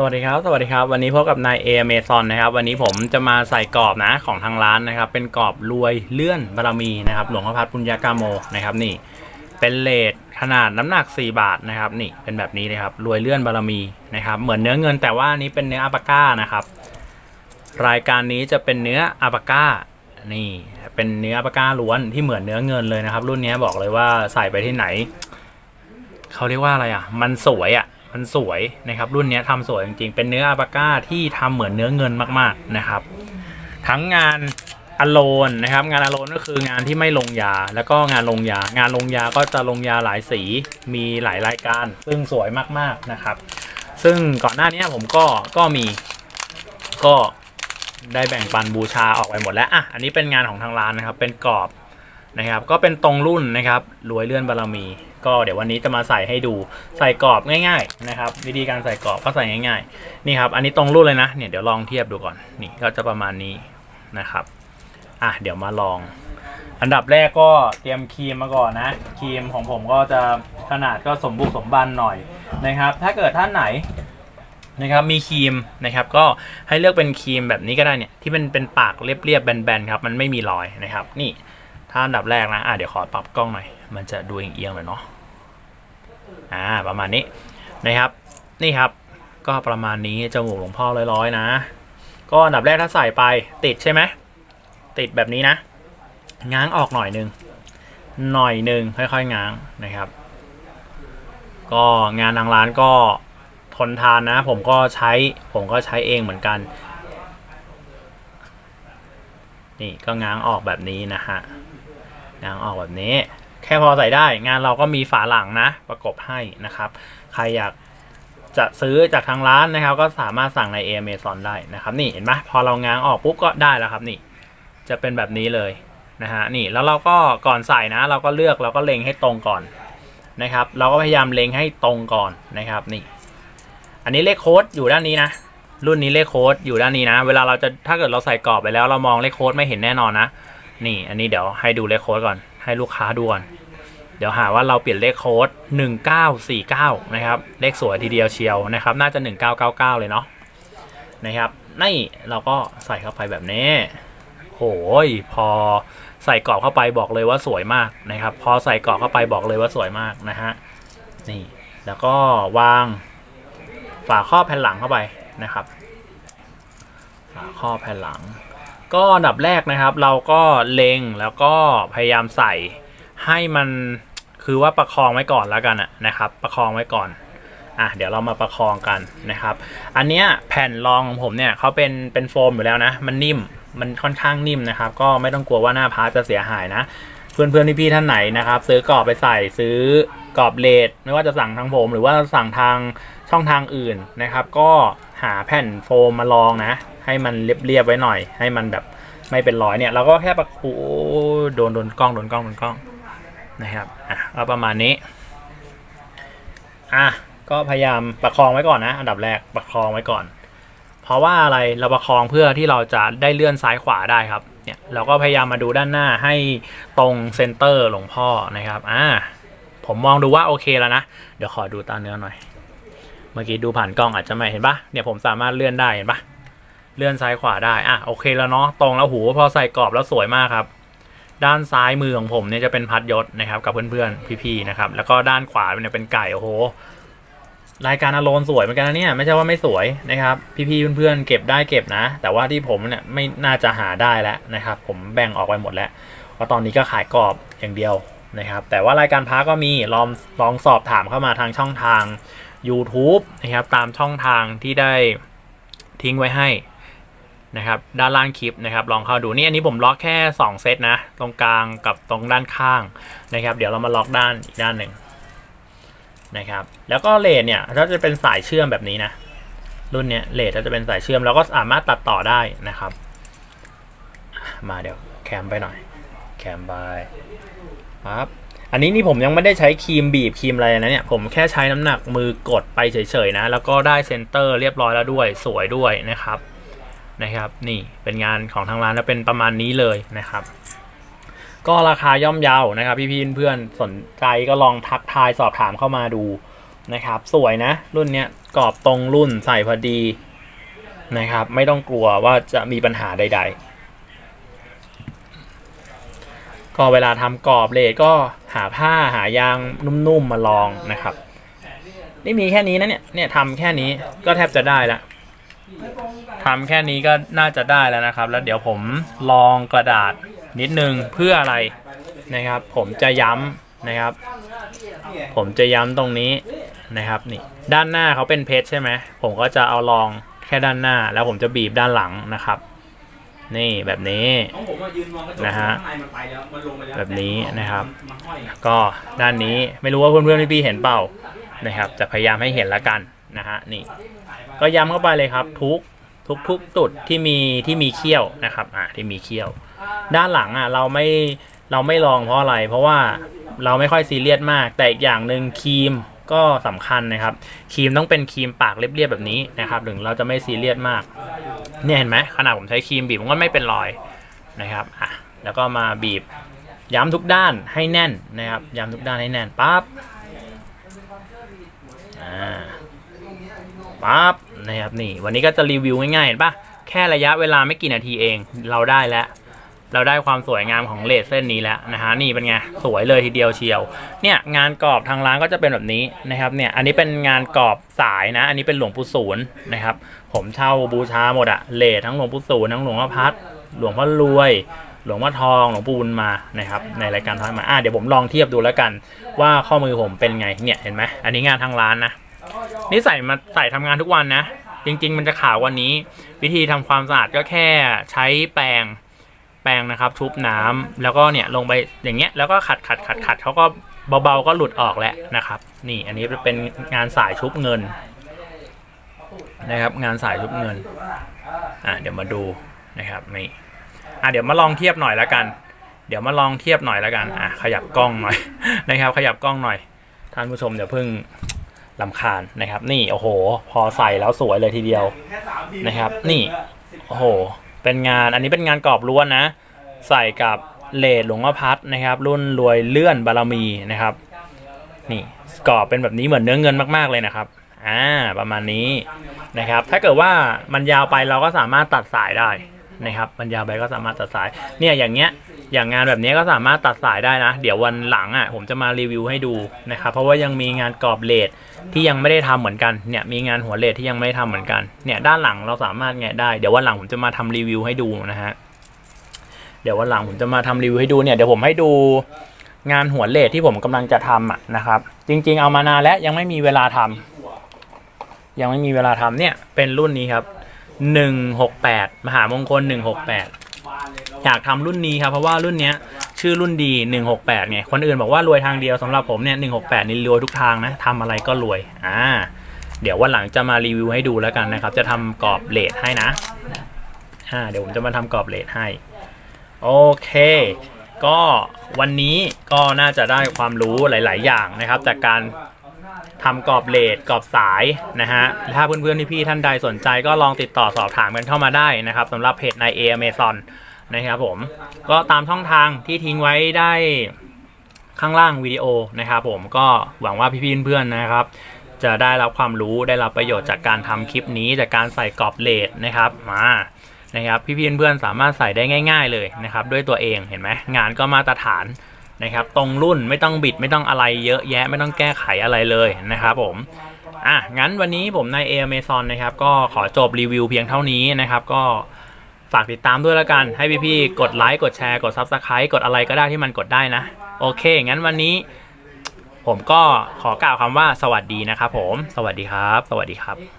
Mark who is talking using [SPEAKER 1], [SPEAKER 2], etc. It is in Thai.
[SPEAKER 1] สวัสดีครับ สวัสดีครับ วันนี้พบกับนายเอเมซอนนะครับ วันนี้ผมจะมาใส่กรอบนะของทางร้านนะครับ เป็นกรอบรวยเลื่อนบารมีนะครับ หลวงพ่อพัดปุญญากาโมนะครับนี่ เป็นเลทขนาดน้ำหนัก 4 บาทนะครับ นี่เป็นแบบนี้เลยครับ รวยเลื่อนบารมีนะครับ เหมือนเนื้อเงินแต่ว่านนี้เป็นเนื้ออัปาก้านะครับ รายการนี้จะเป็นเนื้ออัปาก้า นี่ เป็นเนื้ออัปาก้าล้วนที่เหมือนเนื้อเงินเลยนะครับ รุ่นนี้บอกเลยว่าใส่ไปที่ไหน เขาเรียกว่าอะไรอะ มันสวยอะ มันสวยนะครับรุ่นนี้ทำสวยจริงๆ เป็นเนื้ออัปาก้าที่ทำเหมือนเนื้อเงินมากๆนะครับ ทั้งงานอโลนนะครับ งานอโลนก็คืองานที่ไม่ลงยา แล้วก็งานลงยางานลงยาก็จะลงยาหลายสีมีหลายรายการ ซึ่งสวยมากๆนะครับ ซึ่งก่อนหน้านี้ผมก็ก็มีก็ได้แบ่งปันบูชาออกไปหมดแล้วอะอันนี้เป็นงานของทางร้านนะครับ เป็นกรอบ นะครับก็เป็นตรงรุ่นนะครับรวยเลื่อนบารมี ก็เดี๋ยววันนี้จะมาใส่ให้ดูใส่กรอบง่าย ๆนะครับ วิธีการใส่กรอบก็ใส่ง่ายๆนี่ครับอันนี้ตรงรุ่นเลยนะเนี่ยเดี๋ยวลองเทียบดูก่อนนี่ก็จะประมาณนี้นะครับอะเดี๋ยวมาลอง อันดับแรกก็เตรียมครีมมาก่อนนะครีมของผมก็จะขนาดก็สมบุกสมบันหน่อยนะครับ ถ้าเกิดท่านไหนนะครับมีครีมนะครับก็ให้เลือกเป็นครีมแบบนี้ก็ได้เนี่ยที่เป็นเป็นปากเรียบๆแบนๆครับมันไม่มีรอยนะครับ นี่ ถ้าอันดับแรกนะอะเดี๋ยวขอปรับกล้องหน่อย มันจะดูเอียงๆหน่อยเนาะอ่าประมาณนี้นะครับ นี่ครับก็ประมาณนี้จมูกหลวงพ่อร้อยๆนะ ก็อันดับแรกถ้าใส่ไปติดใช่ไหมติดแบบนี้นะ ง้างออกหน่อยนึงหน่อยนึงค่อยๆ ง้างนะครับ ก็งานทางร้านก็ทนทานนะ ผมก็ใช้ผมก็ใช้เองเหมือนกัน นี่ก็ง้างออกแบบนี้นะฮะ งางออกแบบนี้ แค่พอใส่ได้ งานเราก็มีฝาหลังนะ ประกบให้นะครับ ใครอยากจะซื้อจากทางร้านนะครับ ก็สามารถสั่งใน Amazon ได้นะครับ นี่เห็นไหมพอเราง้างออกปุ๊บก็ได้แล้วครับนี่ จะเป็นแบบนี้เลยนะฮะนี่แล้วเราก็ก่อนใส่นะ เราก็เลือกเราก็เล็งให้ตรงก่อนนะครับ เราก็พยายามเล็งให้ตรงก่อนนะครับนี่ อันนี้เลขโค้ดอยู่ด้านนี้นะ รุ่นนี้เลขโค้ดอยู่ด้านนี้นะ เวลาเราจะถ้าเกิดเราใส่กรอบไปแล้วเรามองเลขโค้ดไม่เห็นแน่นอนนะ นี่อันนี้เดี๋ยวให้ดูเลขโค้ดก่อน ให้ลูกค้าดูก่อน เดี๋ยวหาว่าเราเปลี่ยนเลขโค้ด 1949 นะครับ เลขสวยทีเดียวเชียวนะครับ น่าจะ 1999 เลยเนาะนะครับนี่เราก็ใส่เข้าไปแบบนี้โหยพอใส่กรอบเข้าไปบอกเลยว่าสวยมากนะครับ พอใส่กรอบเข้าไปบอกเลยว่าสวยมากนะฮะนี่แล้วก็วางฝาครอบแผ่นหลังเข้าไปนะครับ ฝาครอบแผ่นหลัง ก็อันดับแรกนะครับ เราก็เล็งแล้วก็พยายามใส่ให้มันคือว่าประคองไว้ก่อนแล้วกันนะครับ ประคองไว้ก่อนอะเดี๋ยวเรามาประคองกันนะครับ อันเนี้ยแผ่นรองของผมเนี่ยเขาเป็นเป็นโฟมอยู่แล้วนะ มันนิ่มมันค่อนข้างนิ่มนะครับ ก็ไม่ต้องกลัวว่าหน้าพาร์ทจะเสียหายนะ เพื่อนเพื่อนพี่ๆท่านไหนนะครับ ซื้อกรอบไปใส่ซื้อกรอบเลดไม่ว่าจะสั่งทางผม หรือว่าสั่งทางช่องทางอื่นนะครับ ก็ หาแผ่นโฟมมาลองนะ ให้มันเรียบๆไว้หน่อย ให้มันแบบไม่เป็นรอยเนี่ย เราก็แค่ประคูโดนโดนกล้องโดนกล้องโดนกล้องนะครับอะก็ประมาณนี้อะก็พยายามประคองไว้ก่อนนะ อันดับแรกประคองไว้ก่อน เพราะว่าอะไรเราประคองเพื่อที่เราจะได้เลื่อนซ้ายขวาได้ครับเนี่ยเราก็พยายามมาดูด้านหน้าให้ตรงเซนเตอร์หลวงพ่อนะครับอ่าผมมองดูว่าโอเคแล้วนะ เดี๋ยวขอดูตาเนื้อหน่อย เมื่อกี้ดูผ่านกล้องอาจจะไม่เห็นปะเนี่ยผมสามารถเลื่อนได้เห็นปะเลื่อนซ้ายขวาได้ อะโอเคแล้วเนาะตรงแล้วหูพอใส่กรอบแล้วสวยมากครับ ด้านซ้ายมือของผมเนี่ยจะเป็นพัดยศนะครับกับเพื่อนๆพี่ๆนะครับแล้วก็ด้านขวาเนี่ยเป็นไก่โอ้โหรายการอโลนสวยเหมือนกันนะเนี่ยไม่ใช่ว่าไม่สวยนะครับ พี่ๆเพื่อนๆเก็บได้เก็บนะ แต่ว่าที่ผมเนี่ยไม่น่าจะหาได้แล้วนะครับ ผมแบ่งออกไปหมดแล้วเพราตอนนี้ก็ขายกรอบอย่างเดียวนะครับ แต่ว่ารายการพักก็มีลองลองสอบถามเข้ามาทางช่องทาง YouTube นะครับตามช่องทางที่ได้ทิ้งไว้ให้นะครับด้านล่างคลิปนะครับ ลองเข้าดูนี่อันนี้ผมล็อกแค่ 2 เซตนะ ตรงกลางกับตรงด้านข้างนะครับ เดี๋ยวเรามาล็อกด้านอีกด้านหนึ่งนะครับ แล้วก็เลดเนี่ยถ้าจะเป็นสายเชื่อมแบบนี้นะ รุ่นเนี้ยเลดถ้าจะเป็นสายเชื่อมเราก็สามารถตัดต่อได้นะครับ มาเดี๋ยวแคมไปหน่อย แคมไปครับ อันนี้นี่ผมยังไม่ได้ใช้ครีมบีบครีมอะไรนะเนี่ย ผมแค่ใช้น้ำหนักมือกดไปเฉยๆนะ แล้วก็ได้เซนเตอร์เรียบร้อยแล้วด้วยสวยด้วยนะครับนะครับนี่เป็นงานของทางร้านแล้วเป็นประมาณนี้เลยนะครับ ก็ราคาย่อมเยาวนะครับ พี่ๆเพื่อนๆสนใจก็ลองทักทายสอบถามเข้ามาดูนะครับ สวยนะ รุ่นเนี้ยกรอบตรงรุ่นใส่พอดีนะครับ ไม่ต้องกลัวว่าจะมีปัญหาใด ๆ ก็เวลาทำกรอบเลทก็หาผ้าหายางนุ่มๆมาลองนะครับ นี่มีแค่นี้นะเนี่ยเนี่ยทำแค่นี้ก็แทบจะได้ละทำแค่นี้ก็น่าจะได้แล้วนะครับ แล้วเดี๋ยวผมลองกระดาษนิดนึงเพื่ออะไรนะครับ ผมจะย้ำนะครับ ผมจะย้ำตรงนี้นะครับนี่ด้านหน้าเขาเป็นเพชรใช่ไหมผมก็จะเอาลองแค่ด้านหน้า แล้วผมจะบีบด้านหลังนะครับ นี่แบบนี้
[SPEAKER 2] ของผมอะยืนมองกระจก
[SPEAKER 1] นะฮะ
[SPEAKER 2] ข้างในมันไปแล้วมันลงไปแล้ว
[SPEAKER 1] แบบนี้นะครับ
[SPEAKER 2] มันห้อย
[SPEAKER 1] ก็ด้านนี้ไม่รู้ว่าเพื่อนๆพี่ๆเห็นเปล่านะครับจะพยายามให้เห็นละกันนะฮะนี่ ก็ย้ำเข้าไปเลยครับ ทุกทุกทุกจุดที่มีที่มีเขี้ยวนะครับอ่าที่มีเขี้ยว ด้านหลังอะเราไม่เราไม่ลองเพราะอะไร เพราะว่าเราไม่ค่อยซีเรียสมาก แต่อีกอย่างหนึ่งครีมก็สำคัญนะครับครีมต้องเป็นครีมปากเรียบๆแบบนี้นะครับถึงเราจะไม่ซีเรียสมาก เนี่ยเห็นไหมขนาดผมใช้ครีมบีบมันก็ไม่เป็นรอยนะครับอะแล้วก็มาบีบย้ำทุกด้านให้แน่นนะครับย้ำทุกด้านให้แน่นปั๊บอ่าปั๊บนะครับนี่วันนี้ก็จะรีวิวง่ายๆเห็นปะแค่ระยะเวลาไม่กี่นาทีเองเราได้แล้ว เราได้ความสวยงามของเลสเส้นนี้แล้วนะฮะนี่เป็นไงสวยเลยทีเดียวเชียว เนี่ยงานกรอบทางร้านก็จะเป็นแบบนี้นะครับเนี่ยอันนี้เป็นงานกรอบสายนะ อันนี้เป็นหลวงปู่ศูนย์นะครับ ผมเช่าบูชาหมดอะเลททั้งหลวงปู่ศูนย์ทั้งหลวงพ่อพัดหลวงพ่อรวยหลวงพ่อทองหลวงปู่บุญมานะครับในรายการท้อยมาอะเดี๋ยวผมลองเทียบดูแล้วกัน ว่าข้อมือผมเป็นไงเนี่ยเห็นไหมอันนี้งานทางร้านนะนี่ใส่มาใส่ทำงานทุกวันนะ จริง ๆ มันจะขาวกวันนี้ วิธีทำความสะอาดก็แค่ใช้แปรง แปรงนะครับชุบน้ำแล้วก็เนี่ยลงไปอย่างเงี้ยแล้วก็ขัดขัดขัดขัดเขาก็เบาๆก็หลุดออกแล้วนะครับ นี่อันนี้เป็นงานสายชุบเงิน นะครับ งานสายชุบเงินอะเดี๋ยวมาดูนะครับนี่อะเดี๋ยวมาลองเทียบหน่อยแล้วกัน เดี๋ยวมาลองเทียบหน่อยแล้วกันอะขยับกล้องหน่อยนะครับ ขยับกล้องหน่อยท่านผู้ชมเดี๋ยวเพิ่งลำคาญนะครับ นี่โอ้โห พอใส่แล้วสวยเลยทีเดียวนะครับ นี่โอ้โห เป็นงานอันนี้เป็นงานกรอบล้วนนะ ใส่กับเลดหลวงพ่อพัดนะครับ รุ่นรวยเลื่อนบารมีนะครับ นี่กรอบเป็นแบบนี้เหมือนเนื้อเงินมากๆเลยนะครับอ่าประมาณนี้นะครับ ถ้าเกิดว่ามันยาวไปเราก็สามารถตัดสายได้ นะครับมันยาวไปก็สามารถตัดสายเนี่ยอย่างเงี้ยอย่างงานแบบนี้ก็สามารถตัดสายได้นะ เดี๋ยววันหลังอะผมจะมารีวิวให้ดูนะครับเพราะว่ายังมีงานกรอบเลดที่ยังไม่ได้ทำเหมือนกันเนี่ยมีงานหัวเลดที่ยังไม่ได้ทำเหมือนกันเนี่ยด้านหลังเราสามารถแงะได้เดี๋ยววันหลังผมจะมาทำรีวิวให้ดูนะฮะเดี๋ยววันหลังผมจะมาทำรีวิวให้ดูเนี่ยเดี๋ยวผมให้ดูงานหัวเลดที่ผมกำลังจะทำอะนะครับ จริง ๆ เอามานานแล้วยังไม่มีเวลาทำยังไม่มีเวลาทำเนี่ยเป็นรุ่นนี้ครับ หนึ่งหกแปดมหามงคลหนึ่งหกแปดอยากทำรุ่นนี้ครับ เพราะว่ารุ่นเนี้ยชื่อรุ่นดี168ไงคนอื่นบอกว่ารวยทางเดียวสำหรับผมเนี่ย168นี่รวยทุกทางนะทำอะไรก็รวยอ่าเดี๋ยววันหลังจะมารีวิวให้ดูแล้วกันนะครับ จะทำกรอบเลทให้นะอ่าเดี๋ยวผมจะมาทำกรอบเลทให้ โอเค ก็วันนี้ก็น่าจะได้ความรู้หลาย ๆ อย่างนะครับ จากการ ทำกรอบเลทกรอบสายนะฮะถ้าเพื่อนๆพี่ๆท่านใดสนใจก็ลองติดต่อสอบถามกันเข้ามาได้นะครับสำหรับเพจในเอเมซอนนะครับผมก็ตามช่องทางที่ทิ้งไว้ได้ข้างล่างวิดีโอนะครับผมก็หวังว่าพี่ๆเพื่อนๆนะครับ จะได้รับความรู้ได้รับประโยชน์จากการทำคลิปนี้จากการใส่กรอบเลดนะครับมานะครับพี่ๆเพื่อนๆสามารถใส่ได้ง่าย ๆเลยนะครับด้วยตัวเองเห็นไหมงานก็มาตรฐาน นะครับตรงรุ่นไม่ต้องบิดไม่ต้องอะไรเยอะแยะไม่ต้องแก้ไขอะไรเลยนะครับผมอะงั้นวันนี้ผมนายเอเมซอนนะครับก็ขอจบรีวิวเพียงเท่านี้นะครับ ก็ฝากติดตามด้วยแล้วกัน ให้พี่ๆกดไลค์กดแชร์กด Subscribe กดอะไรก็ได้ที่มันกดได้นะ โอเค งั้นวันนี้ ผมก็ขอกล่าวคำว่าสวัสดีนะครับผม สวัสดีครับ สวัสดีครับ